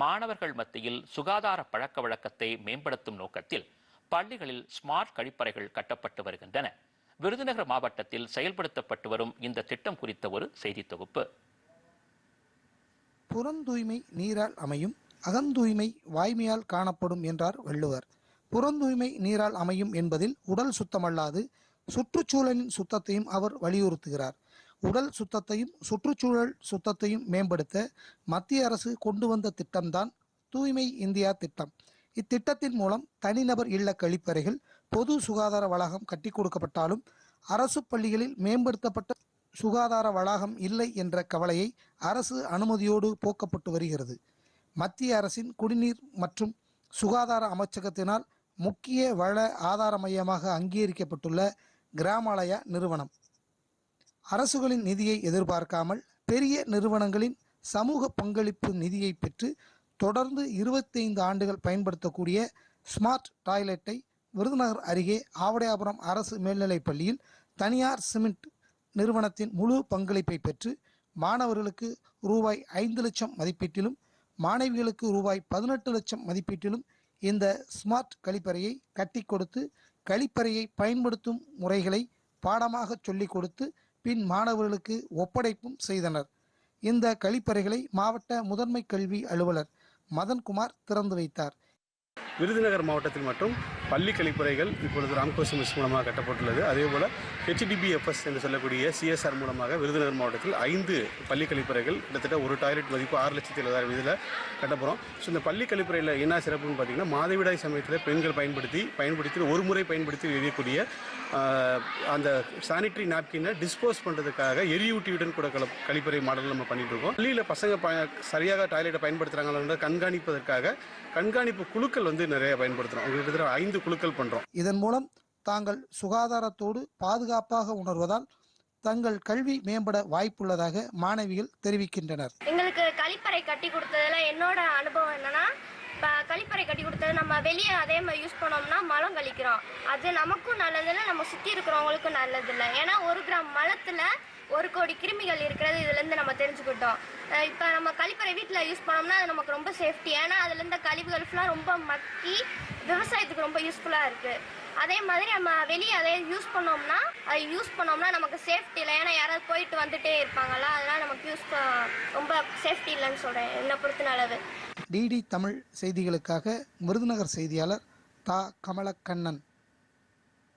மாணவர்கள் மத்தியில் சுகாதார பழக்க வழக்கத்தை மேம்படுத்தும் நோக்கத்தில் பள்ளிகளில் ஸ்மார்ட் கழிப்பறைகள் கட்டப்பட்டு வருகின்றன. விருதுநகர் மாவட்டத்தில் செயல்படுத்தப்பட்டு வரும் இந்த திட்டம் குறித்த ஒரு செய்தி தொகுப்பு. புறந்தூய்மை நீரால் அமையும் அகந்தூய்மை வாய்மையால் காணப்படும் என்றார் வள்ளுவர். புறந்தூய்மை நீரால் அமையும் என்பதில் உடல் சுத்தமல்லாது சுற்றுச்சூழலின் சுத்தத்தையும் அவர் வலியுறுத்துகிறார். உடல் சுத்தத்தையும் சுற்றுச்சூழல் சுத்தத்தையும் மேம்படுத்த மத்திய அரசு கொண்டு வந்த திட்டம்தான் தூய்மை இந்தியா திட்டம். இத்திட்டத்தின் மூலம் தனிநபர் இல்ல கழிப்பறைகள் பொது சுகாதார வளாகம் கட்டி கொடுக்கப்பட்டாலும் அரசு பள்ளிகளில் மேம்படுத்தப்பட்ட சுகாதார வளாகம் இல்லை என்ற கவலையை அரசு அனுமதியோடு போக்கப்பட்டு வருகிறது. மத்திய அரசின் குடிநீர் மற்றும் சுகாதார அமைச்சகத்தினால் முக்கிய வள ஆதார மையமாக அங்கீகரிக்கப்பட்டுள்ள கிராமாலயா நிறுவனம். அரசுகளின் நிதியை எதிர்பார்க்காமல் பெரிய நிறுவனங்களின் சமூக பங்களிப்பு நிதியை பெற்று தொடர்ந்து இருபத்தைந்து ஆண்டுகள் பயன்படுத்தக்கூடிய ஸ்மார்ட் டாய்லெட்டை விருதுநகர் அருகே ஆவடையாபுரம் அரசு மேல்நிலைப் பள்ளியில் தனியார் சிமெண்ட் நிறுவனத்தின் முழு பங்களிப்பை பெற்று மாணவர்களுக்கு ரூபாய் ஐந்து லட்சம் மதிப்பீட்டிலும் மாணவிகளுக்கு ரூபாய் பதினெட்டு லட்சம் மதிப்பீட்டிலும் இந்த ஸ்மார்ட் கழிப்பறையை கட்டி கொடுத்து கழிப்பறையை பயன்படுத்தும் முறைகளை பாடமாக சொல்லிக் கொடுத்து பின் மாணவர்களுக்கு ஒப்படைப்பும் செய்தனர். இந்த கழிப்பறைகளை மாவட்ட முதன்மை கல்வி அலுவலர் மதன்குமார் திறந்து வைத்தார். விருதுநகர் மாவட்டத்தில் மட்டும் பள்ளி கழிப்பறைகள் இப்பொழுது ராம்கோசி மிஸ் மூலமாக கட்டப்பட்டுள்ளது. அதேபோல் ஹெச்டிபிஎஃப்எஸ் என்று சொல்லக்கூடிய சிஎஸ்ஆர் மூலமாக விருதுநகர் மாவட்டத்தில் ஐந்து பள்ளி கழிப்பறைகள் கிட்டத்தட்ட ஒரு டாய்லெட் மதிப்பு ஆறு லட்சத்தி எழுபதாயிரம் இதில் கட்டப்போகிறோம் ஸோ இந்த பள்ளி கழிப்பறையில் என்ன சிறப்புன்னு பார்த்தீங்கன்னா மாதவிடாய் சமயத்தில் பெண்கள் பயன்படுத்தி பயன்படுத்தி ஒரு முறை பயன்படுத்தி எரியக்கூடிய அந்த சானிட்டரி நாப்கினை டிஸ்போஸ் பண்ணுறதுக்காக எரியூட்டியுடன் கூட கல கழிப்பறை மாடல் நம்ம பண்ணிட்டு இருக்கோம். பள்ளியில் பசங்க ப சரியாக டாய்லெட்டை பயன்படுத்துகிறாங்களா கண்காணிப்பதற்காக கண்காணிப்பு குழுக்கள் வந்து நிறைய பயன்படுத்துகிறோம் கிட்டத்தட்ட ஐந்து குழுக்கள் பண்ணுறோம் இதன் மூலம் தாங்கள் சுகாதாரத்தோடு பாதுகாப்பாக உணர்வதால் தங்கள் கல்வி மேம்பட வாய்ப்புள்ளதாக மாணவிகள் தெரிவிக்கின்றனர். எங்களுக்கு கழிப்பறை கட்டி கொடுத்ததுல என்னோட அனுபவம் என்னன்னா இப்போ கழிப்பறை கட்டி கொடுத்தது நம்ம வெளியே அதே மாதிரி யூஸ் பண்ணோம்னா மலம் கழிக்கிறோம். அது நமக்கும் நல்லதில்லை நம்ம சுற்றி இருக்கிறவங்களுக்கும் நல்லதில்லை ஏன்னா ஒரு கிராம் மலத்தில் ஒரு கோடி கிருமிகள் இருக்கிறது இதுலேருந்து நம்ம தெரிஞ்சுக்கிட்டோம். இப்போ நம்ம கழிப்பறை வீட்டில் யூஸ் பண்ணோம்னா அது நமக்கு ரொம்ப சேஃப்டி ஏன்னா அதுலேருந்து கழிவுகள் ஃபுல்லாக ரொம்ப மக்கி விவசாயத்துக்கு ரொம்ப யூஸ்ஃபுல்லாக இருக்குது அதே மாதிரி நம்ம வெளியே அதை யூஸ் பண்ணோம்னா அதை யூஸ் பண்ணோம்னா நமக்கு சேஃப்டி இல்லை. ஏன்னா யாராவது போயிட்டு வந்துட்டே இருப்பாங்களா அதனால் நமக்கு யூஸ் ரொம்ப சேஃப்டி இல்லைன்னு சொல்கிறேன் என்னை பொறுத்த அளவு. டிடி தமிழ் செய்திகளுக்காக விருதுநகர் செய்தியாளர் தா கமலக்கண்ணன்.